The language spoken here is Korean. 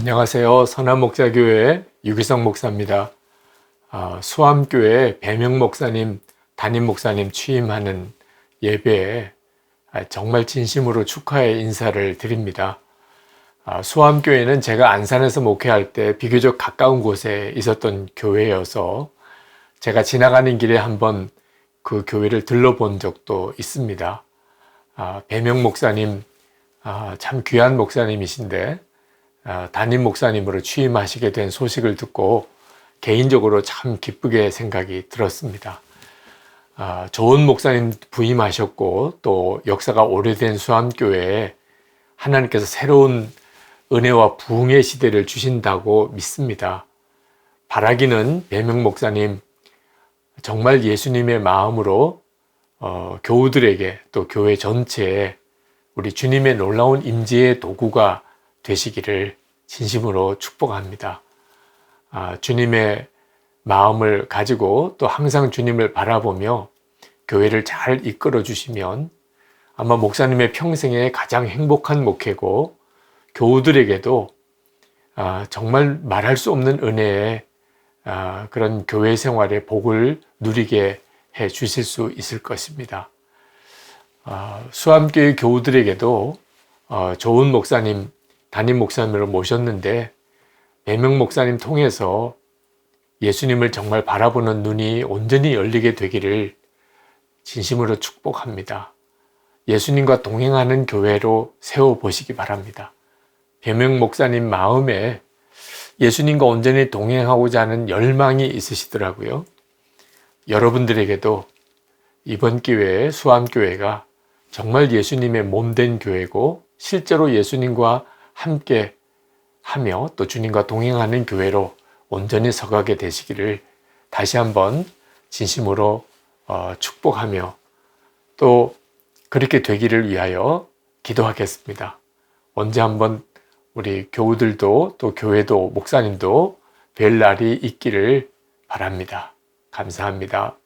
안녕하세요. 선한목자교회 유기성 목사입니다. 아, 수암교회 배명 목사님, 담임 목사님 취임하는 예배에 아, 정말 진심으로 축하의 인사를 드립니다. 아, 수암교회는 제가 안산에서 목회할 때 비교적 가까운 곳에 있었던 교회여서 제가 지나가는 길에 한번 그 교회를 들러본 적도 있습니다. 아, 배명 목사님, 아, 참 귀한 목사님이신데, 아, 담임 목사님으로 취임하시게 된 소식을 듣고 개인적으로 참 기쁘게 생각이 들었습니다. 아, 좋은 목사님 부임하셨고 또 역사가 오래된 수암교회에 하나님께서 새로운 은혜와 부흥의 시대를 주신다고 믿습니다. 바라기는 배명 목사님 정말 예수님의 마음으로 어, 교우들에게 또 교회 전체에 우리 주님의 놀라운 임재의 도구가 되시기를 진심으로 축복합니다. 아, 주님의 마음을 가지고 또 항상 주님을 바라보며 교회를 잘 이끌어 주시면 아마 목사님의 평생에 가장 행복한 목회고 교우들에게도 아, 정말 말할 수 없는 은혜의 아, 그런 교회 생활의 복을 누리게 해 주실 수 있을 것입니다. 아, 수암교회 교우들에게도 어, 좋은 목사님, 담임 목사님을 모셨는데 배명 목사님 통해서 예수님을 정말 바라보는 눈이 온전히 열리게 되기를 진심으로 축복합니다. 예수님과 동행하는 교회로 세워 보시기 바랍니다. 배명 목사님 마음에 예수님과 온전히 동행하고자 하는 열망이 있으시더라고요. 여러분들에게도 이번 기회에 수암교회가 정말 예수님의 몸된 교회고 실제로 예수님과 함께 하며 또 주님과 동행하는 교회로 온전히 서가게 되시기를 다시 한번 진심으로 어, 축복하며 또 그렇게 되기를 위하여 기도하겠습니다. 언제 한번 우리 교우들도 또 교회도 목사님도 뵐 날이 있기를 바랍니다. 감사합니다.